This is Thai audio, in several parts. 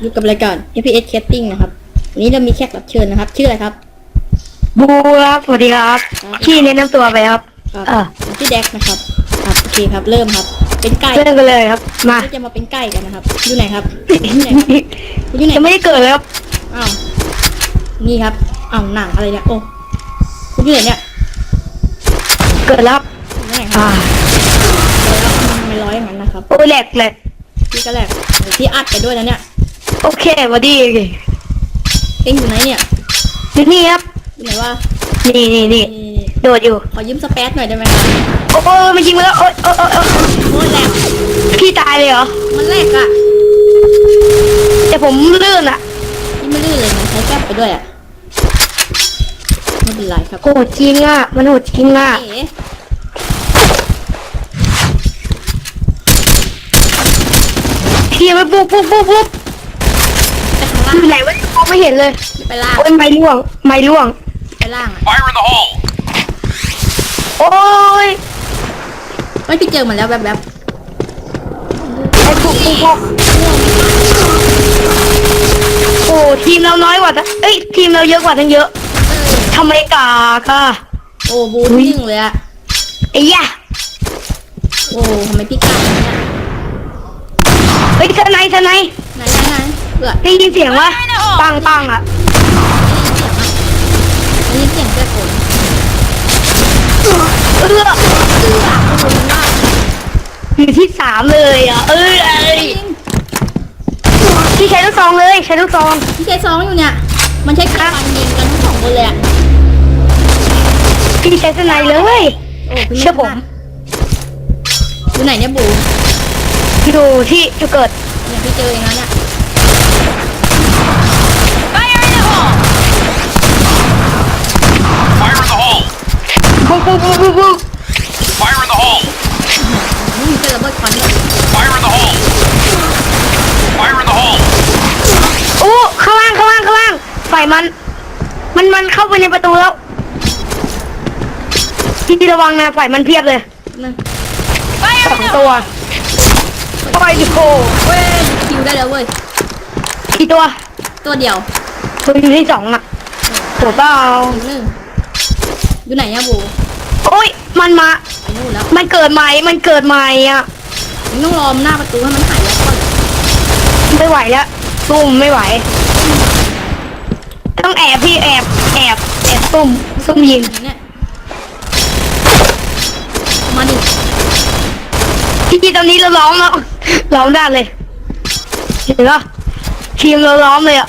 อยู่กับรายการ FPS Casting นะครับวันนี้เรามีแขกรับเชิญนะครับ ชื่ออะไรครับ บูครับสวัสดีครับครับพี่แนะนำตัวไปครับ ครับอ่าชื่อแดกนะครับครับโอเคครับเริ่มครับ เป็นไก่เริ่มกันเลยครับ มาก็จะมาเป็นไก่กันนะครับอยู่ไหนครับอยู่ไหนครับคุณอยู่ไหนจะไม่ได้เกิดเลยครับอ้าวนี่ครับอ้าวหนังอะไรเนี่ยโอ้คุณอยู่ไหนเนี่ยเกิดแล้วครับอยู่ไหนครัอ่าบแล้วทำไมร้อยอย่างนั้นนะครับโอ้ยแหลกแหลกพี่ก็แหลกเดี๋ยวพี่อัดไปด้วยนะเนี่ย โอเคสวัสดีเอ็งอยู่ไหนเนี่ยอยู่นี่ครับ อยู่ไหนวะนี่นี่นี่นี่โดดอยู่ ขอยืมสเปซหน่อยได้ไหมครับโอ้ยมันยิงมาแล้วโอ้ยโอ้ยโอ้ยโอ้ยโอ้ยแหลกพี่ตายเลยเหรอมันแหลกอะแต่ผมลื่นอะนี่ไม่ลื่นเลยมันใช้แก๊ปไปด้วยอะไม่เป็นไรครับโหดจริงอะมันโหดจริงอะเอ๋พี่ไปปุ๊บปุ๊บปุ๊บปุ๊บไปข้างล่าง อยู่ไหนวะมองไม่เห็นเลยไปล่างโอ้ยไม่ล่วง ไม่ล่วง ไปล่างอะ Fire in the hole! โอ้ยไม่พี่เจอมันแล้วแบบแบบไอ้ปุ๊บปุ๊บปุ๊บโอ้ทีมเราน้อยกว่าทั้งเอ้ยทีมเราเยอะกว่าทั้งเยอะทำไมกากอะโอ้บูที่หนึ่งเลยอะไอ้ยะโอ้ทำไมพี่กล้าอย่างเนี่ยเฮ้ยทนายทนายไหนไหนไหนเผื่อได้ยินเสียงวะปังปังอะได้ยินเสียงอะได้ยินเสียงแค่ฝนเออเอื้อโอ้โหมันมากอยู่ที่สามเลยอะ เอ้ยเอ้ยจริงพี่ใช้ลูกซองเลยใช้ลูกซองพี่ใช้ซองอยู่เนี่ย มันใช้กระปันยิงกันทั้งสองคนเลยอะพี่ใช้ทนายเลยโอ้พี่เชื่อผมอยู่ไหนเนี่ยบูอยู่ที่จุดเกิดเนี่ยพี่เจอเองแล้วเนี่ย Fire ปุ๊บปุ๊บปุ๊บปุ๊บปุ๊บ Fire in the hole! นี่มีเป็นระเบิดควันด้วย Fire in the hole! Fire in the hole! โอ้ข้างล่างข้างล่างข้างล่างไฟมัน มันมันเข้าไปในประตูแล้วพี่ระวังนะไฟมันเพียบเลยนะ Fire สองตัวปล่อยดิโคเว้ยคิวได้แล้วเว้ย กี่ตัวตัวเดียวตัวอยู่ที่สองอะตัวเปล่าอีกหนึ่งอยู่ไหนเนี่ยบู โอ้ย มันมา ไปนู่นแล้วมันเกิดใหม่ มันเกิดใหม่อะ มึงต้องรอหน้าประตูให้มันหายแล้วก่อนไม่ไหวแล้วตุ้มไม่ไหว ต้องแอบพี่แอบแอบแอบตุ้มซุ่มยิงเนี่ยมาดิพี่ตอนนี้เราล้อมแล้วล้อมได้เลย เห็นปะทีมเราล้อมเลยอะ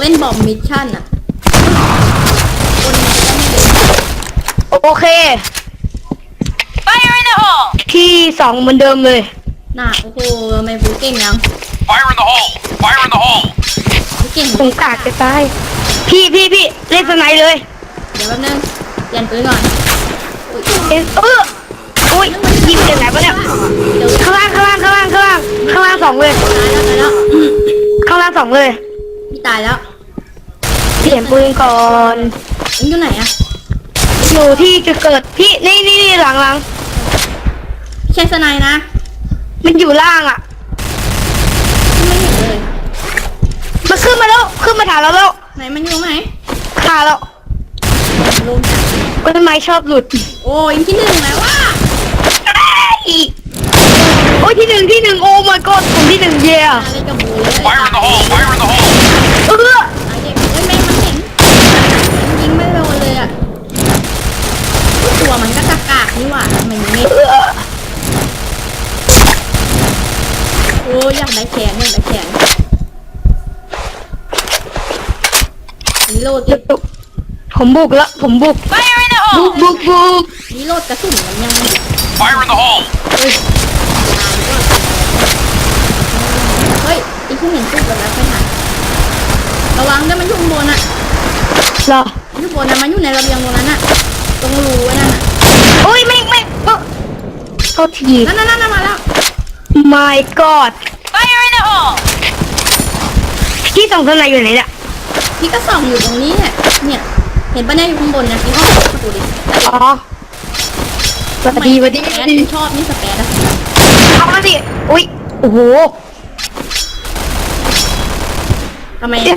เล่นบอมมิชชั่นอะคนมันจะได้ไม่เล่นโอเค Fire in the hole! ที่สองเหมือนเดิมเลย น่ะโอ้โหทำไมบูเก่งยัง Fire in the hole! Fire in the hole! บูเก่งผมกากจะตาย พี่พี่พี่เล่นสไนด์เลยเดี๋ยวแป๊บนึงเปลี่ยนปืนก่อนอุ๊ยเอ็นเอออุ้ยยิงจากไหนวะเนี่ยเดี๋ยวข้างล่างข้างล่างข้างล่างข้างล่างข้างล่างสองเลย ตายแล้วตายแล้ว ข้างล่างสองเลย พี่ตายแล้ว เปลี่ยนปืนก่อนเอ็งอยู่ไหนอะอยู่ที่จุดเกิดพี่นี่นี่นี่หลังหลังพี่ใช้สไนด์นะ มันอยู่ล่างอะไม่เห็นเลยมันขึ้นมาแล้วขึ้นมาถามเราแล้วไหนมันอยู่ตรงไหนขาแล้วลงจากต้นไม้ชอบหลุด โอ้ยที่หนึ่งแล้วว่าอีกโอ้ยที่หนึ่งที่หนึ่งโอ้ my god ผมที่หนึ่งเย่อะไรกับบูเลย Fire in the hole! Fire in the hole! เออ ตายเด็กเอ้ยแม่งมันเห็นยิงไม่โดนเลยอะ ตัวมันก็กากๆนี่หว่าทำไมมันไม่เออโอ้ยอยากได้แขนอยากได้แขนรีโหลดดิผมบุกแล้วผมบุก Fire in the บุกบุกบุกรีโหลดกระสุนมันยัง Fire in the hole! เฮ้ยเฮ้ยอีกที่เห็นปุ๊บแบบแล้วไปไหนระวังด้วยมันอยู่ข้างบนอะเหรออยู่บนนะมันอยู่ในระเบียงตรงนั้นอะตรงรูไว้นั่นอะโอ้ยไม่ไม่เอ้อโทษที นั่นนั่นนั่นมาแล้ว my god Fire in the hole! พี่สองคนไหนอยู่ไหนเนี่ยพี่ก็ส่องอยู่ตรงนี้เนี่ยเนี่ย เห็นปะเนี่ยอยู่ข้างบนเนี่ยพี่ก็ประตูดิอ๋อสวัสดีสวัสดีสสแปวัดสดีชอบนี่สแปดอะเอามาสิอุ้ยโอ้โหทำไมเนี่ย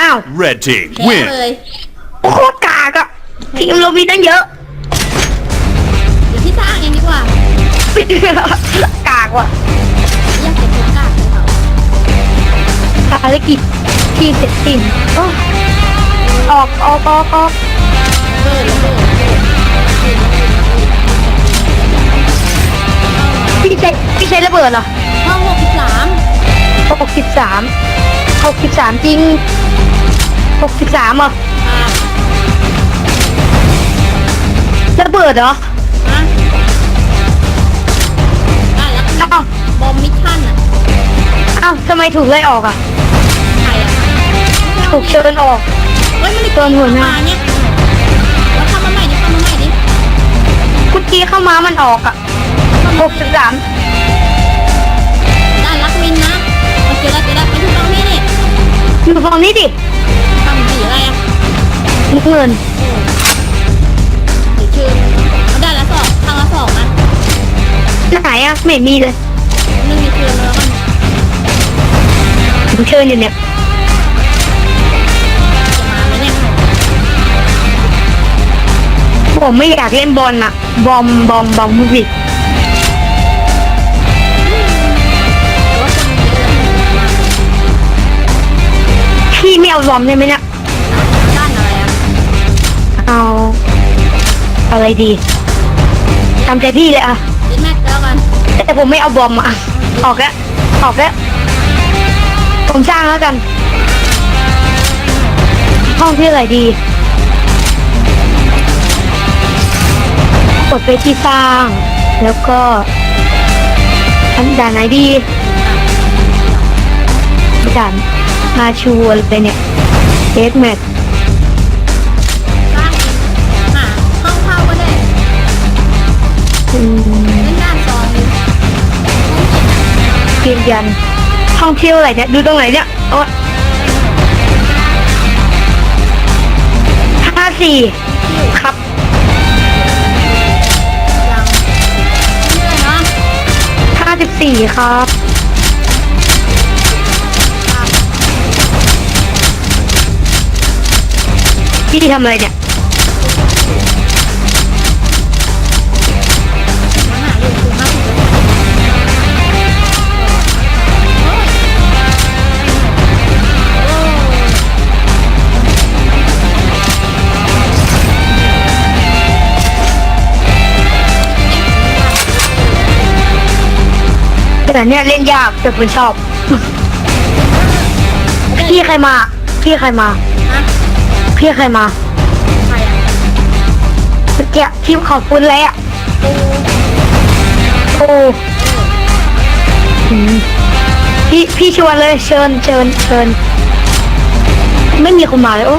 อ้าว Red team แพ้ win. เลย โคตรกากอะทีมเรามีตั้งเยอะ กากว่ะอยากเก็บโอกาสเลยค่ะภารกิจทีมเสร็จสิ้นโอ้ออกออกออกออกเบิร์ดแล้วเบิร์ดเบิร์ดพี่ใช้พี่ใช้ระเบิดเหรอห้องหกสิบสามหกสิบสามหกสิบสามจริงหกสิบสามเหรออ่าระเบิดเหรอ บอมมิชชั่นอะอ้าวทำไมถูกไล่ออกอะ ใครอะถูกเชิญออก เฮ้ยมันโดนหัวหน้า มาเนี่ยเราทำมาใหม่ดิทำมาใหม่ดิเมื่อกี้เข้ามามันออกอะหกสิบสามด้านรักมินนะมาเจอแล้วเจอแล้วมาอยู่ตรงนี้นี่อยู่ฝั่งนี้ดิทำสีอะไรอะเงินหรือชื่อเอาได้แล้วสองทางละสองนะไหนอะไม่มีเลย เชิญอยู่เนี่ยจะมาไหมเนี่ยผมไม่อยากเล่นบอลอะบอมบอมบอมมูบิดแต่ว่าคนเยอะเลยพี่ไม่เอาบอมได้ไหมเนี่ยด้านอะไรอะเอาอะไรดีตามใจพี่เลยอะดิแม็กแล้วกันแต่ผมไม่เอาบอมอะออกแล้วออกแล้ว ผมสร้างแล้วกัน ห้องที่อะไรดี กดไปที่สร้าง แล้วก็อันด่านไหนดีด่านมาชูอะไปเนี่ยเดสแมทสร้างเองหาห้องเข้าก็ได้เล่นด้านซองดิห้องเจ็ดยืนยัน ท่องเที่ยวอะไรเนี่ยดูตรงไหนเนี่ยโอ้ห้าสี่ครับห้าสิบสี่ครับครับพี่ทำอะไรเนี่ย แต่เนี่ยเล่นยากแต่ผมชอบ พี่ใครมา พี่ใครมา พี่ใครมาใครอะเมื่อกี้ทีมขอบคุณแล้วโอ้อืมพี่พี่ชวนเลยเชิญเชิญเชิญ ไม่มีคนมาเลยโอ้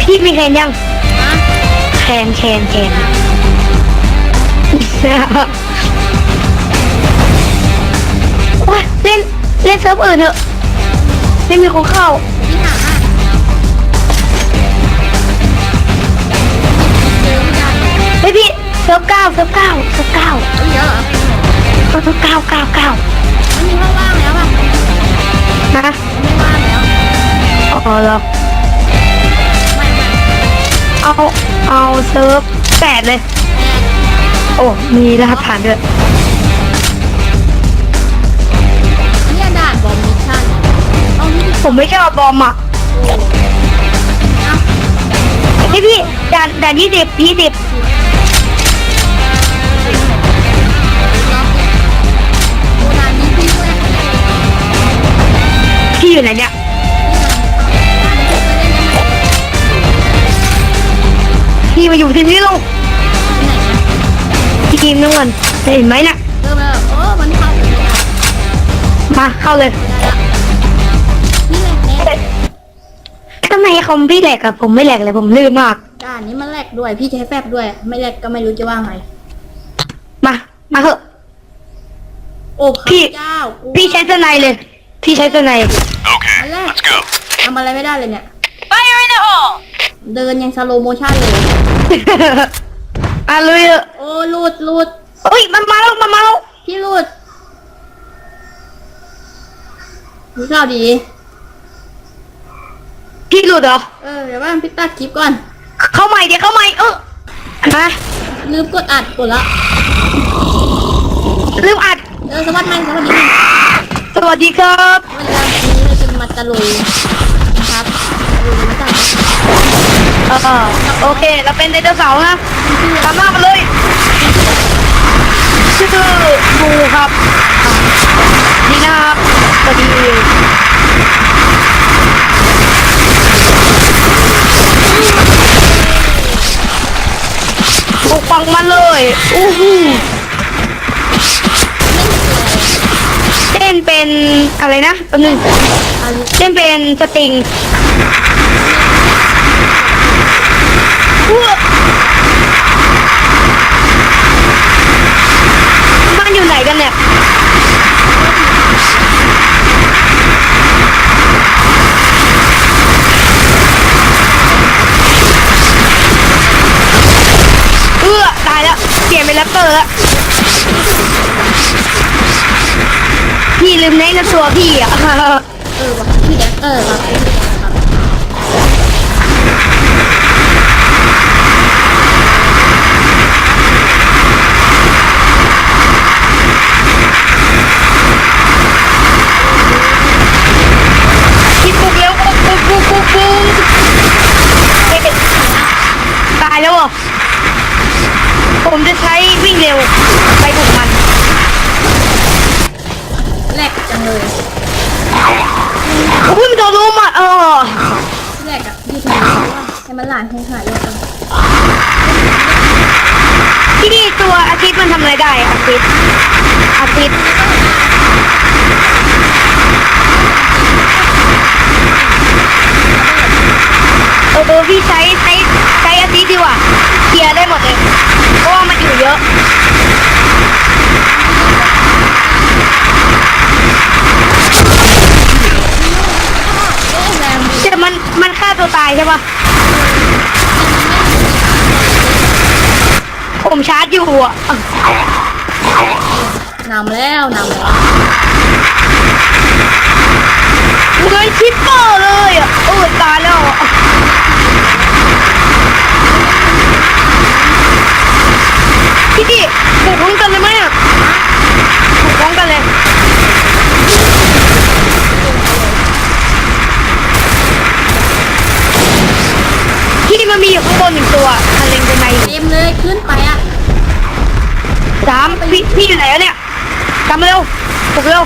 พี่มีแคนยังแคนแคนแคน โอ้ยเล่นเล่นเซิร์ฟอื่นเถอะไม่มีคนเข้าพี่หาอะเจอไม่ได้เฮ้ยพี่เซิร์ฟเก้าเซิร์ฟเก้าเซิร์ฟเก้าเอ้ยเยอะเหรอเซิร์ฟเก้าเก้าเก้าไม่มีห้องว่างแล้วอะนะไม่ว่างแล้วอ๋อเหรอไม่ไม่เอาเอาเซิร์ฟแปดเลยแม่ โอ้ มีรหัสผ่านด้วยเนี่ยด่านบอมมิชชั่นเอาที่ผมไม่ชอบบอมอะโอ้เอ้าพี่พี่ด่านด่านยี่สิบยี่สิบล็อกเนี่ยโอ้ด่านนี้พี่ด้วยนะเนี่ยพี่อยู่ไหนเนี่ย พี่มาอยู่ที่นี่ลูก พี่ทีมน้องวันเห็นไหมน่ะเริ่มแล้วโอ้มันเข้ามาเข้าเลยทำไมคอมพี่แหลกอะผมไม่แหลกเลยผมลื่มาก ด่านนี้มันแหลกด้วย พี่ใช้แฟบด้วย ไม่แหลกก็ไม่รู้จะว่าไง มา มาเถอะ โอ้พี่พี่ใช้เสนไนเลย พี่ใช้เสนอัน Okay, let's go. ทำอะไรไม่ได้เลยเนี่ย Fire in the hole! เดินยังสโลโมชั่นเลย อะลุยโอ้ลุดลุดเฮ้ยมันมาแล้วมันมาแล้วพี่ลุดนี่ดเาวดี พี่ลุดเหรอเออเดี๋ยวว่าพี่ตัดคลิปก่อน เข้าใหม่เดี๋ยวเข้าใหม่เออมาลืมกดอัดกดละลืมอัดเออสวัสดีสวัสดีสวัสดีครับวันนี้เราจะมาตะลุย โอเค เราเป็นเดโนเสาร์นะตามล่ามัเลย ชื่อบูครับนี่นะครับพอดีปกปังมาเลยอู้หูเต้นเป็นอะไรนะตัวหนึ่งเต้นเป็นสติง อแล้วพี่ลืมเล่นกับตัวพี่อะเออพี่แดกเออ ได้อาทิตย์อาทิตย์ อยู่อะนำแล้วนำแล้ว พี่พี่อยู่ไหนวะเนี่ยตามมาเร็วผกเร็ว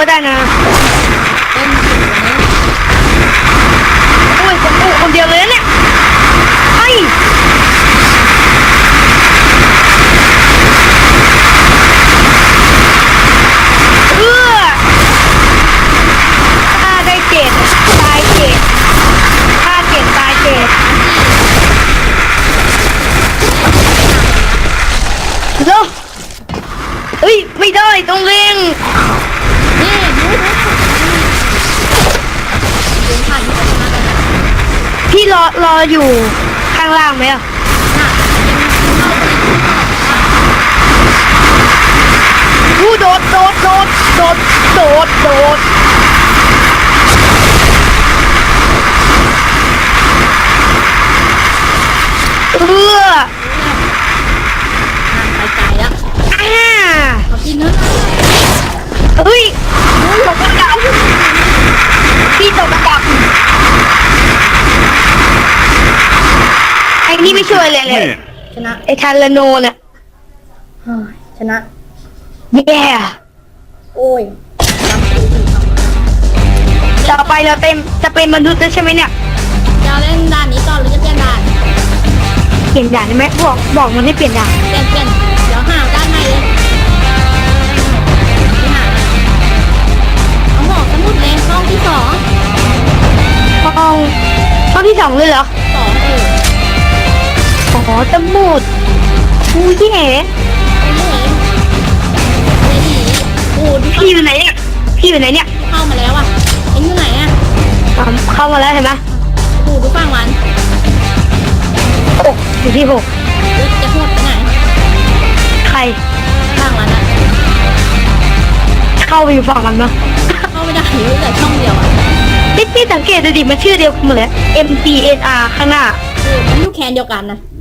我在哪 รอรออยู่ข้างล่างไหมอะผู้โดดโดดโดดโดดโดดโดดเออไปไกลแล้วอ่าขอกินเนื้อเฮ้ยตกกระดับพี่ตกกระดับ นี่ไม่ช่วยเลยเลย Win. ชนะไอ้ทันละโนน่ะเฮ้ยชนะ แย่โอ้ยต่อไปเราเต็มจะเป็นมนุษย์แล้วใช่ไหมเนี่ยจะเล่นด่านนี้ต่อหรือจะเปลี่ยนด่านเปลี่ยนด่านได้ไหมบอกบอกมันให้เปลี่ยนด่านเปลี่ยนเปลี่ยนเดี๋ยวหาด้านในเลยที่หาเอาหมอกสมุดเลยห้องที่สองห้องห้องที่สองเลยเหรอสองเออ อ๋อสมุดอู้ยแย่ไม่เห็นไม่ดีโอ้ดูพี่อยู่ไหนเนี่ยพี่อยู่ไหนเนี่ยเข้ามาแล้วอะเอ็งอยู่ไหนอะอ๋อเข้ามาแล้วเห็นไหมโอ้ดูฟังวันหกอยู่ที่หกจะพูดไปไหนใครฟังวันอะเข้าไปอยู่ฝั่งมันมั้งเข้าไม่ได้เหลือช่องเดียวอะพี่พี่สังเกตดูดิมันชื่อเดียวกันหมดเลย M T N R ข้างหน้าเออมันอยู่แคนเดียวกันนะไ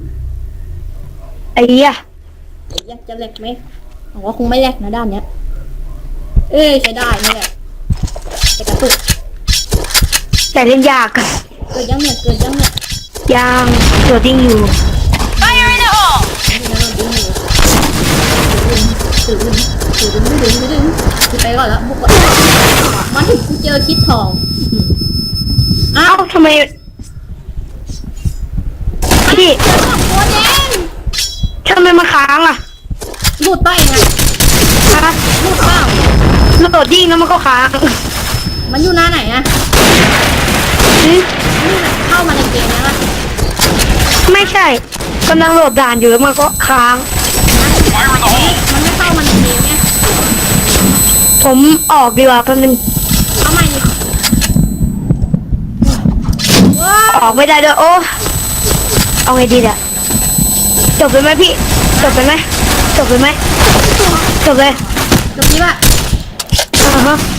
อ้เหี้ยอยากจะแหลกไหมบอกว่าคงไม่แหลกนะด้านเนี้ย เอ้ยใช้ได้ไม่แหลกแต่กระตุกแต่เล่นยากอะเกิดยังเนี่ยเกิดยังเนี่ยยังตัวดิ้งอยู่ Fire in the hole! นี่นะเราดึงอยู่ถือดึงถือดึงถือดึงถือดึงถือไปก่อนแล้วบุกก่อนมาถึงกูเจอคิดทองอืมอ้าเอ้าวทำไมพี่ เจอสองตัวแดง ทำไมมาค้างอะหลุดไปไงฮะหลุดเปล่าโหลดดิ้งแล้วมันก็ค้างมันอยู่หน้าไหนอะอืมนี่แหละเข้ามาในเกมแล้วอะไม่ใช่กำลังโหลดด่านอยู่แล้วมันก็ค้าง Fire in the hole! มันไม่เข้ามาในเกมไงผมออกดีกว่าแป๊บนึงเอาใหม่ดิว้าออกไม่ได้ด้วยโอ้เอาไงดีเนี่ย จบไปไหมพี่ จบไปไหมจบไปไหมจบเลยจบนี้ป่ะอ่าฮะ